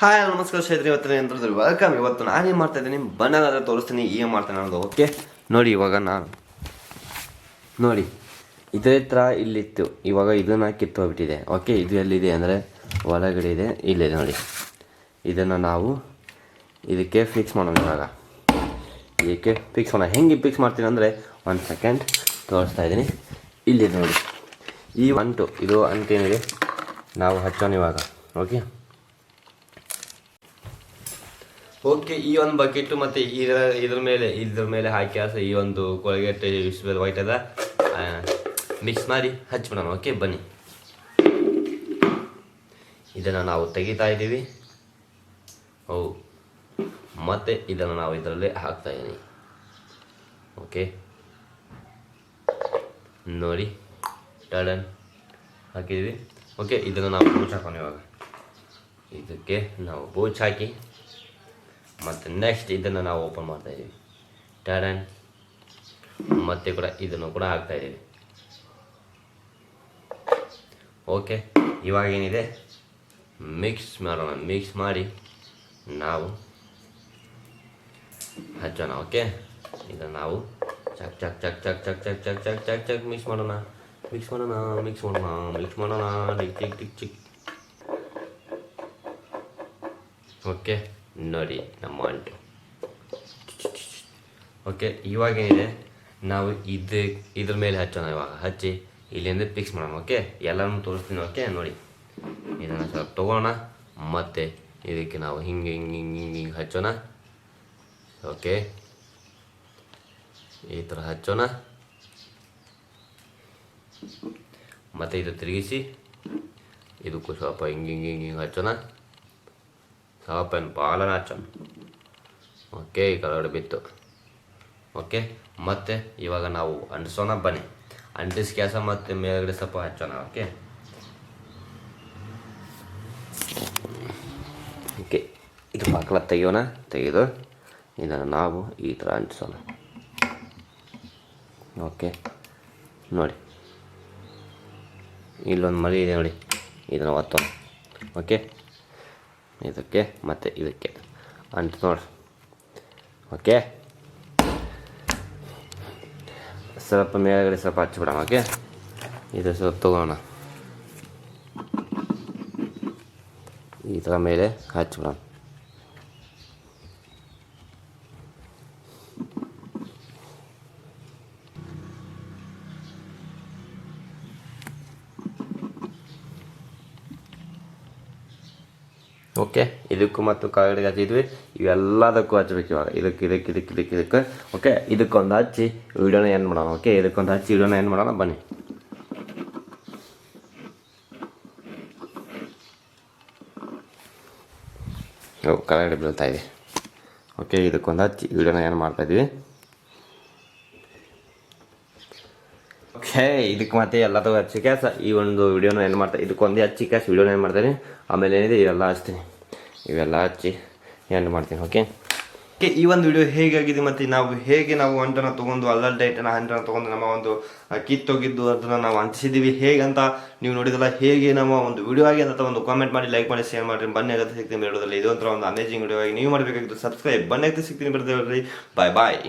Hi ನಮಸ್ಕಾರ ಸ್ನೇಹಿತರೆ, ಇವತ್ತಿನ ಯಂತ್ರದಲ್ಲಿ ವೆಲ್ಕಮ್ ಇವತ್ತು ನಾನೇನು ಮಾಡ್ತಾ ಇದ್ದೀನಿ? ಬಣ್ಣದಾದ್ರೆ ತೋರಿಸ್ತೀನಿ, ಏನು ಮಾಡ್ತಾನೆ ಅನ್ನೋದು. ಓಕೆ ನೋಡಿ ಇವಾಗ ನಾನು. ನೋಡಿ, ಇದೇ ಥರ ಇಲ್ಲಿತ್ತು. ಇವಾಗ ಇದನ್ನು ಕಿತ್ತೋಗ್ಬಿಟ್ಟಿದೆ ಓಕೆ ಇದು ಎಲ್ಲಿದೆ ಅಂದರೆ ಒಳಗಡೆ ಇದೆ. ಇಲ್ಲಿದೆ ನೋಡಿ. ಇದನ್ನು ನಾವು ಇದಕ್ಕೆ ಫಿಕ್ಸ್ ಮಾಡೋಣ ಇವಾಗ. ಇದಕ್ಕೆ ಫಿಕ್ಸ್ ಮಾಡೋಣ. ಹೆಂಗೆ ಫಿಕ್ಸ್ ಮಾಡ್ತೀನಿ ಅಂದರೆ ಒಂದು ಸೆಕೆಂಡ್ ತೋರಿಸ್ತಾ ಇದ್ದೀನಿ. ಇಲ್ಲಿದೆ ನೋಡಿ. ಈ ಅಂಟು ಇದು ಅಂಟೇನಿದೆ. ನಾವು ಹಚ್ಚೋಣ ಇವಾಗ. ಓಕೆ ಓಕೆ ಈ ಒಂದು ಬಕೆಟ್ ಮತ್ತು ಇದರ ಇದ್ರ ಮೇಲೆ ಇದ್ರ ಮೇಲೆ ಹಾಕಿ ಆಸ ಈ ಒಂದು ಕೊಳಗೆಟ್ ವಿಶ್ವದ ವೈಟ್ ಅದ. ಮಿಕ್ಸ್ ಮಾಡಿ ಹಚ್ಬಿಡೋಣ. ಓಕೆ ಬನ್ನಿ. ಇದನ್ನು ನಾವು ತೆಗಿತಾ ಇದ್ದೀವಿ. ಓ ಮತ್ತೆ ಇದನ್ನು ನಾವು ಇದರಲ್ಲಿ ಹಾಕ್ತಾ ಇದ್ದೀನಿ ಓಕೆ ನೋಡಿ. ಟಡನ್ ಹಾಕಿದ್ದೀವಿ. ಓಕೆ ಇದನ್ನು ನಾವು ಬೂಚ್ ಹಾಕೋಣ ಇವಾಗ. ಇದಕ್ಕೆ ನಾವು ಬೂಚ್ ಹಾಕಿ ಮತ್ತು ನೆಕ್ಸ್ಟ್ ಇದನ್ನು ನಾವು ಓಪನ್ ಮಾಡ್ತಾ ಇದ್ದೀವಿ ಮತ್ತು ಮತ್ತೆ ಕೂಡ ಇದನ್ನು ಕೂಡ ಹಾಕ್ತಾ ಇದ್ದೀವಿ ಓಕೆ ಇವಾಗ ಏನಿದೆ ಮಿಕ್ಸ್ ಮಾಡೋಣ ಮಿಕ್ಸ್ ಮಾಡಿ ನಾವು ಹಚ್ಚೋಣ ಓಕೆ ಇದನ್ನು ನಾವು ಚಕ್ ಚಕ್ ಚಕ್ ಚಕ್ ಚಕ್ ಚಕ್ ಚಕ್ ಚಕ್ ಚಕ್ ಚಕ್ ಮಿಕ್ಸ್ ಮಾಡೋಣ ಮಿಕ್ಸ್ ಮಾಡೋಣ ಮಿಕ್ಸ್ ಮಾಡೋಣ ಮಿಕ್ಸ್ ಮಾಡೋಣ ಟಿಕ್ ಟಿಕ್ ಟಿಕ್ ಚಿಕ್ ಓಕೆ ನೋಡಿ ನಮ್ಮ ಅಂಟು ಓಕೆ ಇವಾಗೇನಿದೆ ನಾವು ಇದು ಇದ್ರ ಮೇಲೆ ಹಚ್ಚೋಣ ಇವಾಗ. ಹಚ್ಚಿ ಇಲ್ಲಿಂದ ಫಿಕ್ಸ್ ಮಾಡೋಣ ಓಕೆ ಎಲ್ಲನೂ ತೋರಿಸ್ತೀನಿ ಓಕೆ ನೋಡಿ. ಇದನ್ನು ಸ್ವಲ್ಪ ತೊಗೋಣ, ಮತ್ತು ಇದಕ್ಕೆ ನಾವು ಹಿಂಗೆ ಹಿಂಗೆ ಹಿಂಗೆ ಹಿಂಗೆ ಹಿಂಗೆ ಹಚ್ಚೋಣ. ಓಕೆ ಈ ಥರ ಹಚ್ಚೋಣ. ಮತ್ತು ಇದು ತಿರುಗಿಸಿ, ಇದಕ್ಕೂ ಸ್ವಲ್ಪ ಹಿಂಗೆ ಹಿಂಗೆ ಹಿಂಗೆ ಹಿಂಗೆ ಹಚ್ಚೋಣ. ಏನು ಪಾಲನ ಹಚ್ಚೋಣ ಓಕೆ ಈ ಕಡೆ ಬಿತ್ತು. ಓಕೆ ಮತ್ತೆ ಇವಾಗ ನಾವು ಅಂಟಿಸೋಣ, ಬನ್ನಿ. ಅಂಟಿಸ್ ಕೆಲಸ ಮತ್ತೆ ಮೇಲ್ಗಡೆ ಸ್ವಲ್ಪ ಹಚ್ಚೋಣ ಓಕೆ ಓಕೆ ಇದು ಮಕ್ಕಳ ತೆಗಿಯೋಣ, ತೆಗೆದು ಇದನ್ನು ನಾವು ಈ ಥರ ಅಂಟಿಸೋಣ. ಓಕೆ ನೋಡಿ. ಇಲ್ಲೊಂದು ಮರಿ ಇದೆ ನೋಡಿ, ಇದನ್ನು ಒತ್ತೋಣ. ಓಕೆ ಇದಕ್ಕೆ ಮತ್ತು ಇದಕ್ಕೆ ಅಂತ ನೋಡಿ. ಓಕೆ ಸ್ವಲ್ಪ ಮೇಲ್ಗಡೆ ಸ್ವಲ್ಪ ಹಚ್ಚಿಬಿಡೋಣ ಓಕೆ ಇದು ಸ್ವಲ್ಪ ತಗೋಣ. ಈ ಥರ ಮೇಲೆ ಹಚ್ಬಿಡೋಣ ಓಕೆ ಇದಕ್ಕೂ ಮತ್ತು ಕಾಗಡಿಗೆ ಹಚ್ಚಿದ್ವಿ ಇವೆಲ್ಲದಕ್ಕೂ ಹಚ್ಬೇಕು ಇವಾಗ. ಇದಕ್ಕೆ ಇದಕ್ಕೆ ಇದಕ್ಕೆ ಇದಕ್ಕೆ ಇದಕ್ಕೆ. ಓಕೆ ಇದಕ್ಕೊಂದು ಹಚ್ಚಿ ವಿಡಿಯೋನ ಏನು ಮಾಡೋಣ. ಓಕೆ ಇದಕ್ಕೊಂದು ಹಚ್ಚಿ ವಿಡಿಯೋನ ಏನು ಮಾಡೋಣ. ಬನ್ನಿ. ಓ ಕೆಳಗಡೆ ಬೀಳ್ತಾ ಇದೆ. ಓಕೆ ಇದಕ್ಕೊಂದು ಹಚ್ಚಿ ವಿಡಿಯೋನ ಏನು ಮಾಡ್ತಾ ಓಕೆ, ಇದಕ್ಕೆ ಮತ್ತೆ ತಗೋ ಹಚ್ಚಿ ಕ್ಯಾಸ ಈ ಒಂದು ವಿಡಿಯೋನ ಏನು ಮಾಡ್ತಾ ಇದಕ್ಕೊಂದೇ ಹಚ್ಚಿ ಕ್ಯಾಸ್ ವಿಡಿಯೋನ ಏನು ಮಾಡ್ತೀನಿ. ಆಮೇಲೆ ಏನಿದೆ, ಇವೆಲ್ಲ ಹಚ್ತೀನಿ. ಇವೆಲ್ಲ ಹಚ್ಚಿ ಏನು ಮಾಡ್ತೀನಿ, ಓಕೆ? ಓಕೆ, ಈ ಒಂದು ವಿಡಿಯೋ ಹೇಗಾಗಿದೆ ಮತ್ತು ನಾವು ಹೇಗೆ ನಾವು ಅಂಟನ್ನು ತೊಗೊಂಡು ಅಲ್ಲಲ್ ಡೈಟನ್ನು ಅಂಟನ್ನು ತೊಗೊಂಡು ನಮ್ಮ ಒಂದು ಕಿತ್ತೋಗಿದ್ದು ಅದನ್ನು ನಾವು ಅಂಟಿಸಿದ್ದೀವಿ, ಹೇಗಂತ ನೀವು ನೋಡಿದಲ್ಲ, ಹೇಗೆ ನಮ್ಮ ಒಂದು ವಿಡಿಯೋ ಆಗಿ ಅಂತ ಒಂದು ಕಾಮೆಂಟ್ ಮಾಡಿ ಲೈಕ್ ಮಾಡಿ ಶೇರ್ ಮಾಡಿ ಬನ್ನಿ ಆಗುತ್ತೆ ಸಿಗ್ತೀನಿ ವಿಡಿಯೋದಲ್ಲಿ ಇದೊಂಥರ ಒಂದು ಅಮೇಜಿಂಗ್ ವಿಡಿಯೋ ಆಗಿ ನೀವು ಮಾಡಬೇಕಾಗಿದ್ದು ಸಬ್ಸ್ಕ್ರೈಬ್ ಬನ್ನಿ ಆಗುತ್ತೆ ಸಿಗ್ತೀನಿ ಬಿಡ್ತೇವೆ ಬಾಯ್ ಬಾಯ್